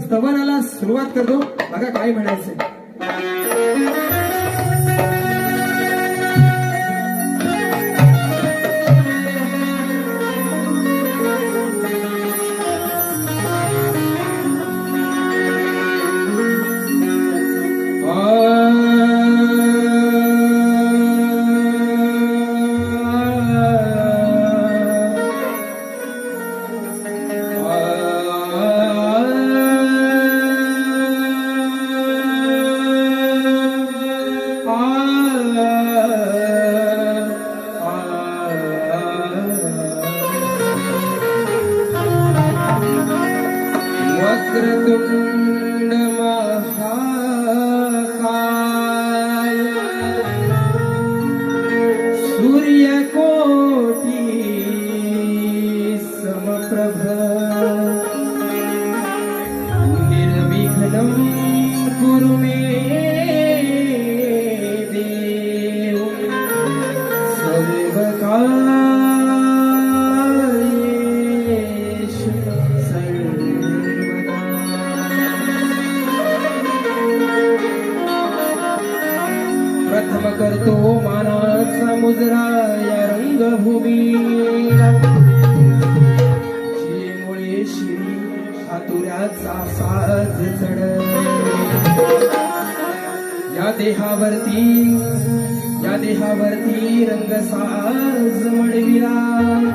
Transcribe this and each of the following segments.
स्तवनाला सुरुवात करतो. बघा काय म्हणायचं हातुऱ्याचा साज चढ. या देहावरती या देहावरती रंग साज मडविला.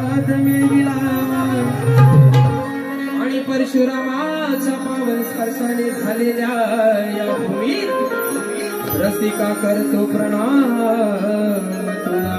प्रसाद मिळविला आणि परशुरामाच्या पावन स्पर्शाने झालेल्या या भूमीत रसिका करतो प्रणाम. तुला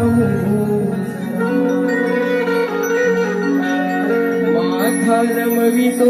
மகிழ்ந்தோ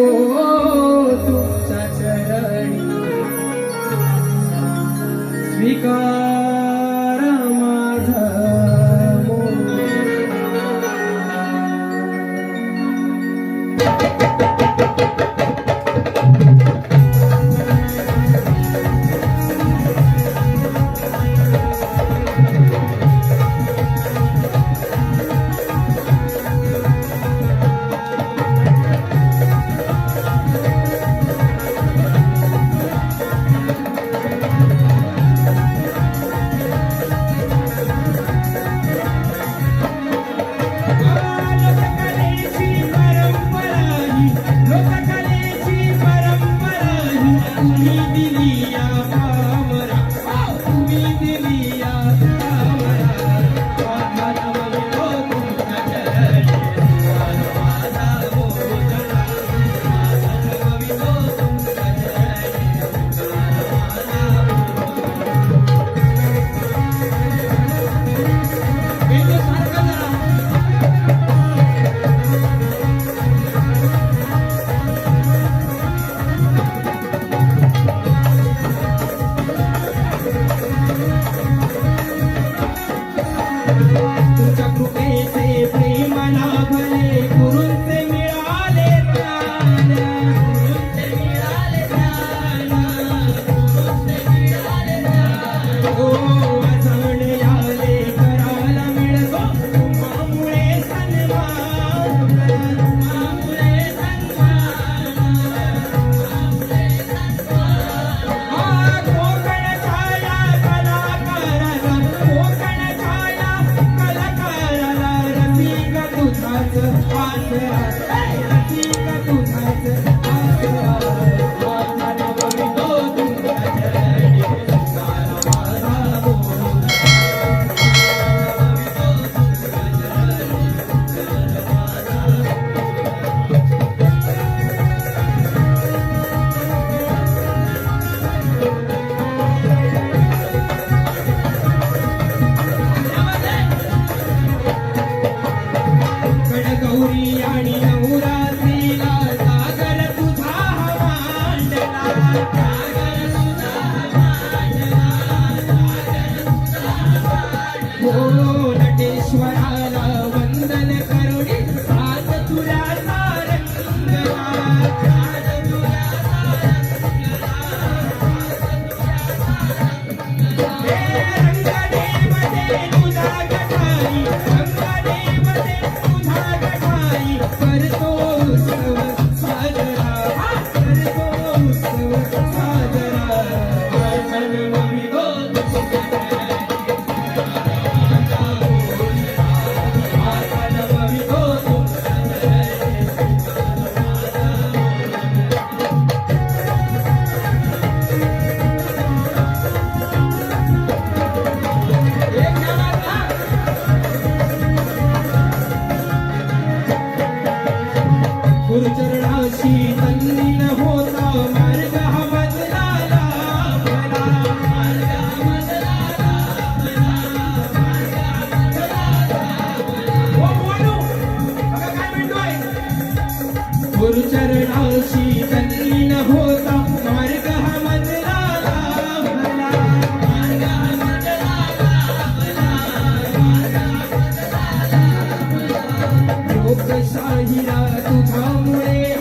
Tutra Mure,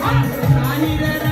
Tani Rada.